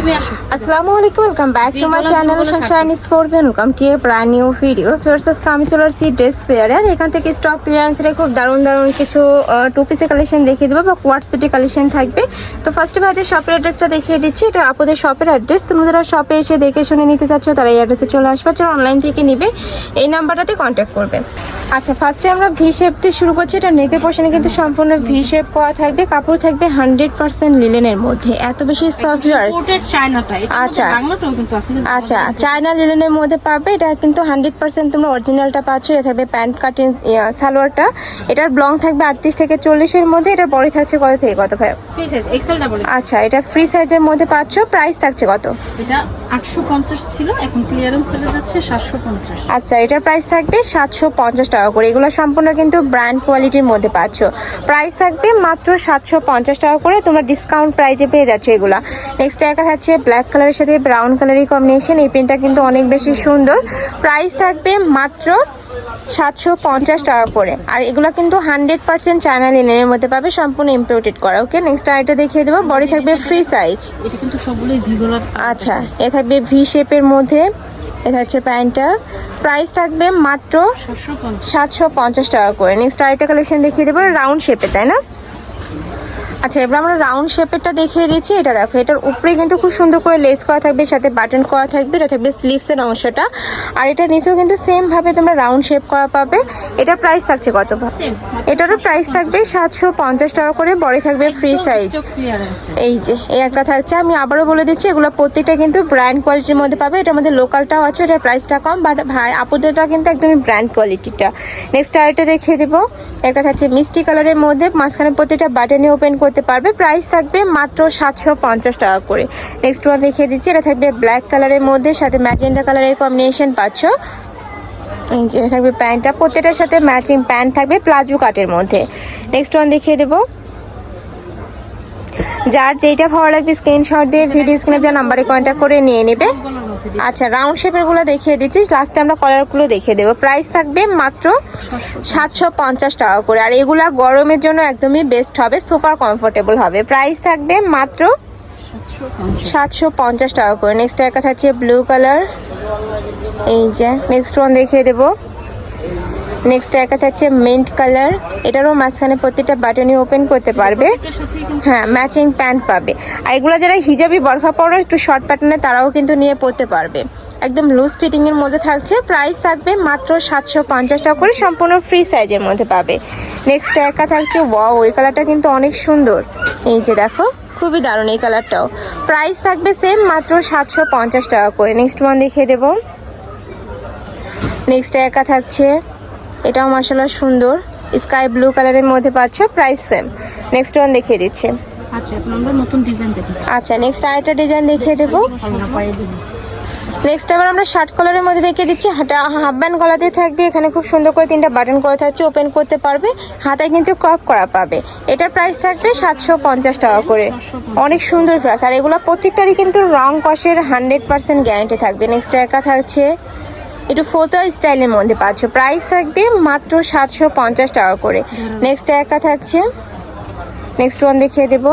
তুমি আসো। আসসালামু আলাইকুম welcome back to my Video চ্যানেলগুলো sunshine sport welcome to a brand new video first আজকে আমি চলে আসছি ড্রেস ফেয়ারে আর এখান থেকে স্টক ক্লিয়ারেন্সের খুব দারুণ দারুণ কিছু টু পিসের কালেকশন দেখিয়ে দেবো বা কালেকশন থাকবে। তো ফার্স্টে ভাইদের শপের অ্যাড্রেসটা দেখিয়ে দিচ্ছি এটা আপনাদের শপের অ্যাড্রেস যারা শপে এসে দেখে শুনে নিতে চাচ্ছ তারা এই অ্যাড্রেসে চলে আসবে যারা অনলাইন থেকে নিবে এই নাম্বারটাতে কন্ট্যাক্ট করবে। আচ্ছা ফার্স্টে আমরা ভি শেপ দিয়ে শুরু করছি। এটা নেকের পোর্শনে কিন্তু সম্পূর্ণ ভি শেপ করা থাকবে। কাপড় থাকবে হান্ড্রেড পার্সেন্ট লিলেনের মধ্যে। এত বেশি সফট এটা আচ্ছা। আচ্ছা। বাংলাটাও কিন্তু আছে আচ্ছা চায়না লিলেনের মধ্যে পাবে। এটা কিন্তু হান্ড্রেড পার্সেন্ট তোমরা অরিজিনালটা পাচ্ছ। এটা থাকবে প্যান্ট কাটিং সালোয়ারটা। এটার ব্লং থাকবে আটত্রিশ থেকে চল্লিশের মধ্যে। এটার বড়ি থাকছে কত থেকে? কত ভাই? আচ্ছা এটা ফ্রি সাইজের মধ্যে পাচ্ছ। প্রাইস থাকছে কত? এটা 850 ছিল, এখন ক্লিয়ারেন্স সেলে যাচ্ছে 750 আচ্ছা এটার প্রাইস থাকবে সাতশো পঞ্চাশ টাকা করে। এগুলো সম্পূর্ণ কিন্তু ব্র্যান্ড কোয়ালিটির মধ্যে পাচ্ছ। প্রাইস থাকবে মাত্র সাতশো পঞ্চাশ টাকা করে। তোমরা ডিসকাউন্ট প্রাইজে পেয়ে যাচ্ছ এগুলো। নেক্সট একটা থাকছে ব্ল্যাক কালারের সাথে ব্রাউন কালারের কম্বিনেশন এই পেনটা কিন্তু অনেক বেশি সুন্দর। প্রাইস থাকবে মাত্র সাতশো পঞ্চাশ টাকা করে। আর এগুলো কিন্তু হান্ড্রেড পার্সেন্ট চায়না লিনের মধ্যে পাবে সম্পূর্ণ ইম্পোর্টেড করা। ওকে নেক্সট আরেকটা দেখিয়ে দেবো। বডি থাকবে ফ্রি সাইজ এটা আচ্ছা এ থাকবে ভি শেপের মধ্যে। এটা হচ্ছে প্যান্টটা। প্রাইস থাকবে মাত্র সাতশো পঞ্চাশ। টাকা করে। নেক্সট আরেকটা কালেকশন দেখিয়ে দেবো রাউন্ড শেপে তাই না? আচ্ছা এবার আমরা রাউন্ড শেপেরটা দেখিয়ে দিচ্ছি। এটা দেখো এটার উপরে কিন্তু খুব সুন্দর করে লেস করা থাকবে সাথে বাটন করা থাকবে এটা থাকবে স্লিভসের অংশটা। আর এটা নিচেও কিন্তু সেম ভাবে তোমরা রাউন্ড শেপ করা পাবে। এটা প্রাইস থাকছে কত? Same, এটারও প্রাইস থাকবে সাতশো পঞ্চাশ টাকা করে বডি থাকবে ফ্রি সাইজ এই যে এই একটা থাকছে। আমি আবারও বলে দিচ্ছি এগুলো প্রত্যেকটা কিন্তু ব্র্যান্ড কোয়ালিটির মধ্যে পাবে। এটার মধ্যে লোকালটাও আছে এটার প্রাইসটা কম বাট ভাই আপুদেরটা কিন্তু একদমই ব্র্যান্ড কোয়ালিটিটা নেক্সট আরেকটা দেখিয়ে দেবো। একটা থাকছে মিষ্টি কালারের মধ্যে মাঝখানে প্রত্যেকটা বাটনে ওপেন করতে পারবে। প্রাইস থাকবে মাত্র সাতশো পঞ্চাশ টাকা করে। নেক্সট ওয়ান দেখিয়ে দিচ্ছি। এটা থাকবে ব্ল্যাক কালারের মধ্যে, সাথে ম্যাজেন্ডা কালারের কম্বিনেশন পাচ্ছ। এটা থাকবে প্যান্টটা প্রত্যেকটার সাথে ম্যাচিং প্যান্ট থাকবে প্লাজো কাটের মধ্যে। নেক্সট ওয়ান দেখিয়ে দেবো। যার যেটা ভালো লাগবে স্ক্রিনশট দিয়ে ভিডিও স্ক্রিনে যা নাম্বারে কন্ট্যাক্ট করে নিয়ে নেবে। আচ্ছা রাউন্ড শেপেরগুলো দেখিয়ে দিচ্ছি লাস্টে আমরা কলারগুলো দেখিয়ে দেবো। প্রাইস থাকবে মাত্র সাতশো পঞ্চাশ টাকা করে। আর এগুলা গরমের জন্য একদমই বেস্ট হবে সুপার কমফোর্টেবল হবে। প্রাইস থাকবে মাত্র সাতশো পঞ্চাশ টাকা করে। নেক্সট একটা থাকছে ব্লু কালার এই যে নেক্সট ওয়ান দেখিয়ে দেবো। নেক্সট একটা থাকছে মিন্ট কালার এটারও মাঝখানে প্রত্যেকটা বাটনই ওপেন করতে পারবে। হ্যাঁ ম্যাচিং প্যান্ট পাবে। আর এগুলো যারা হিজাবি বরফা পরো, একটু শর্ট প্যাটার্নে তারাও কিন্তু নিয়ে পরতে পারবে। একদম লুজ ফিটিং এর মধ্যে থাকছে। প্রাইস থাকবে মাত্র সাতশো পঞ্চাশ টাকা করে, সম্পূর্ণ ফ্রি সাইজের মধ্যে পাবে। নেক্সট একা থাকছে ওয়াও ওই কালারটা কিন্তু অনেক সুন্দর। এই যে দেখো, খুবই দারুণ এই কালারটাও প্রাইস থাকবে সেম মাত্র সাতশো পঞ্চাশ টাকা করে। নেক্সট ওয়ান দেখিয়ে দেবো। নেক্সট একা থাকছে এটাও মাসাল্লাহ সুন্দর। স্কাই ব্লু কালারের মধ্যে পাচ্ছ প্রাইস সেম নেক্সট ওয়ান দেখিয়ে দিচ্ছে। আচ্ছা দেখি আচ্ছা নেক্সট আরেকটা ডিজাইন দেখিয়ে দেবো। পায়ে দিবি। নেক্সট আবার আমরা শার্ট কালারের মধ্যে দেখিয়ে দিচ্ছি হাতা হাফ ব্যান্ড গলাতে থাকবে এখানে খুব সুন্দর করে তিনটা বাটন করা থাকছে ওপেন করতে পারবে হাতায় কিন্তু ক্রপ করা পাবে। এটার প্রাইস থাকবে সাতশো পঞ্চাশ টাকা করে। অনেক সুন্দর প্রাইস আর এগুলো প্রত্যেকটারই কিন্তু রং কষের হান্ড্রেড পার্সেন্ট গ্যারান্টি থাকবে। নেক্সট একা থাকছে একটু ফোতো স্টাইলের মধ্যে পাচ্ছ। প্রাইস থাকবে মাত্র সাতশো পঞ্চাশ টাকা করে। নেক্সট একা থাকছে। নেক্সট ওয়ান দেখিয়ে দেবো।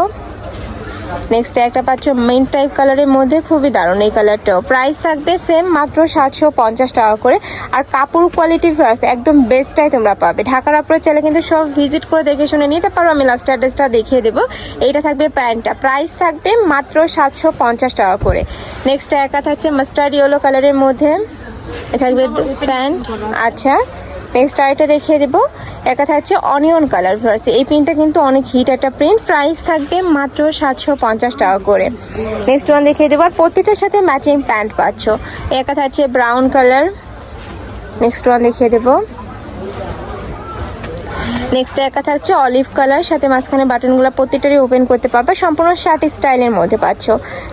নেক্সট একটা পাচ্ছ মেন টাইপ কালারের মধ্যে খুবই দারুণ এই কালারটাও প্রাইস থাকবে সেম মাত্র সাতশো পঞ্চাশ টাকা করে। আর কাপড় কোয়ালিটি ফার্স একদম বেস্টটাই তোমরা পাবে। ঢাকার আপনার চাইলে কিন্তু সব ভিজিট করে দেখে শুনে নিতে পারো আমি লাস্ট অ্যাড্রেসটা দেখিয়ে দেবো। এইটা থাকবে প্যান্টটা প্রাইস থাকবে মাত্র সাতশো পঞ্চাশ টাকা করে। নেক্সট একা থাকছে মাস্টার্ড ইয়েলো কালারের মধ্যে। থাকবে প্যান্ট। আচ্ছা নেক্সট আরেকটা দেখিয়ে দেবো। একটা থাকছে অনিয়ন কালার ভিউয়ার্স এই প্রিন্টটা কিন্তু অনেক হিট একটা প্রিন্ট প্রাইস থাকবে মাত্র সাতশো পঞ্চাশ টাকা করে। নেক্সট ওয়ান দেখিয়ে দেবো। আর প্রত্যেকটার সাথে ম্যাচিং প্যান্ট পাচ্ছ। একটা থাকছে ব্রাউন কালার নেক্সট ওয়ান দেখিয়ে দেবো। নেক্সট একা থাকছে অলিভ কালার সাথে মাঝখানে বাটনগুলো প্রত্যেকটারই ওপেন করতে পারবে, সম্পূর্ণ শার্ট স্টাইলের মধ্যে পাচ্ছ।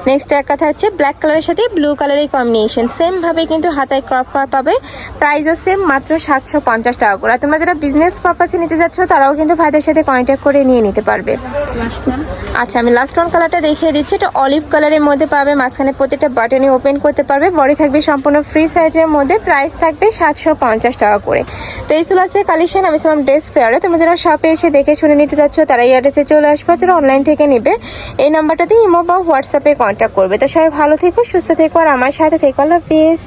নেক্সট একা থাকছে ব্ল্যাক কালারের সাথে ব্লু কালারের কম্বিনেশন সেম ভাবে কিন্তু হাতায় ক্রপ করা পাবে প্রাইসও সেম মাত্র সাতশো পঞ্চাশ টাকা করে। তোমরা যারা বিজনেস পারপাসে নিতে যাচ্ছ, তারাও কিন্তু ভাইদের সাথে কন্ট্যাক্ট করে নিয়ে নিতে পারবে। আচ্ছা আমি লাস্ট ওয়ান কালারটা দেখিয়ে দিচ্ছি, এটা অলিভ কালারের মধ্যে পাবে, মাঝখানে প্রত্যেকটা বাটনই ওপেন করতে পারবে বডি থাকবে সম্পূর্ণ ফ্রি সাইজের মধ্যে প্রাইস থাকবে সাতশো পঞ্চাশ টাকা করে। তো এই ছিল আছে কালেকশন আমি ছিলাম ড্রেস ফেয়ারে তোমরা যারা শপে এসে দেখে শুনে নিতে চাচ্ছ তারা এই অ্যাড্রেসে চলে আসবে। যারা অনলাইন থেকে নেবে, এই নাম্বারটাতে ইমো বা হোয়াটসঅ্যাপে কন্ট্যাক্ট করবে। তো সবাই ভালো থেকো, সুস্থ থেকো, আর আমার সাথে থেকো। আল্লাহ হাফিজ।